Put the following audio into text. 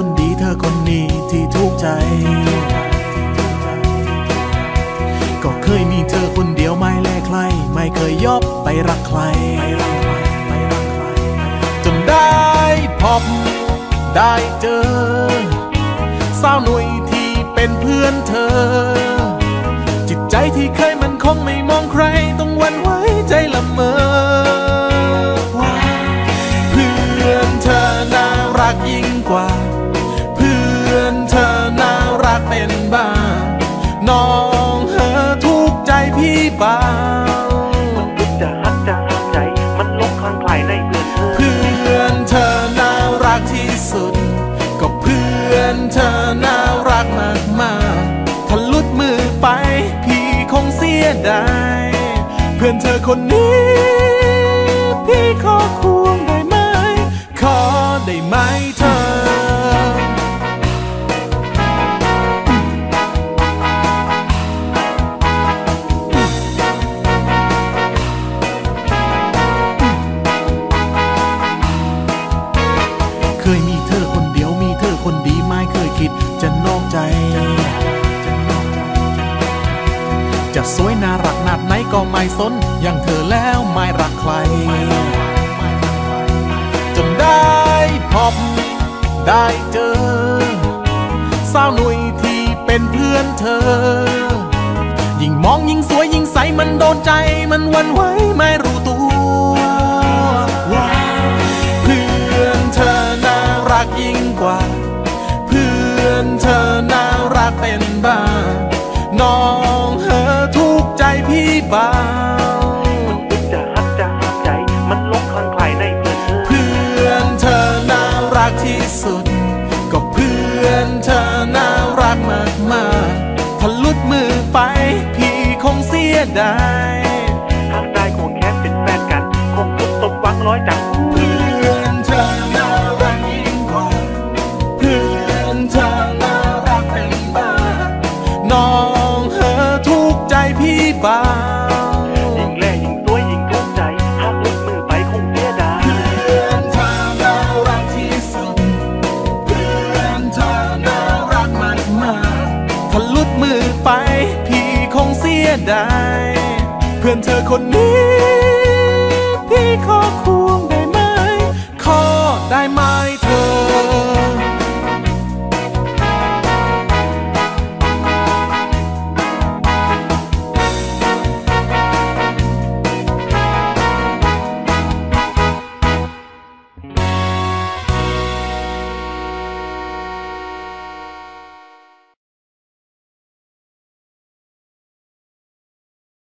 คนดีเธอคนนี้ที่ทุกใจ ก็เคยมีเธอคนเดียวไม่แลใคร ไม่เคยยอบไปรักใคร จนได้พบได้เจอ สาวหนุ่ยที่เป็นเพื่อนเธอ จิตใจที่เคยมันคงไม่มองใครต้องวัน ที่สุด ก็เพื่อนเธอน่ารักมากมากๆถ้าลุดมือไปพี่คงเสียดาย เพื่อนเธอคนนี้ พี่ขอคุ จะนอกใจ จะสวยน่ารักนาดไหนก็ไม่สน อย่างเธอแล้วไม่รักใคร จนได้พบได้เจอ สาวหนุ่ยที่เป็นเพื่อนเธอ ยิ่งมองยิ่งสวยยิ่งใสมันโดนใจมันวันไหวไม่รู้ น้องเธอทุกใจพี่บ้าจะฮักจะห้ามใจ มันลงคลั่งไคล้ในเพื่อนเธอเพื่อนเธอน่ารักที่สุด ก็เพื่อนเธอน่ารักมากมากถ้าลุดมือไป พี่คงเสียดาย ยิงแล่ยิงสวยยิ่งถูกใจหากลดมือไปคงเสียดายเพื่อนเธอรักที่สุดเพื่อนเธอรักมากมากถ้าลุดมือไป พี่คงเสียดายเพื่อนเธอคนนี้ พี่ขอ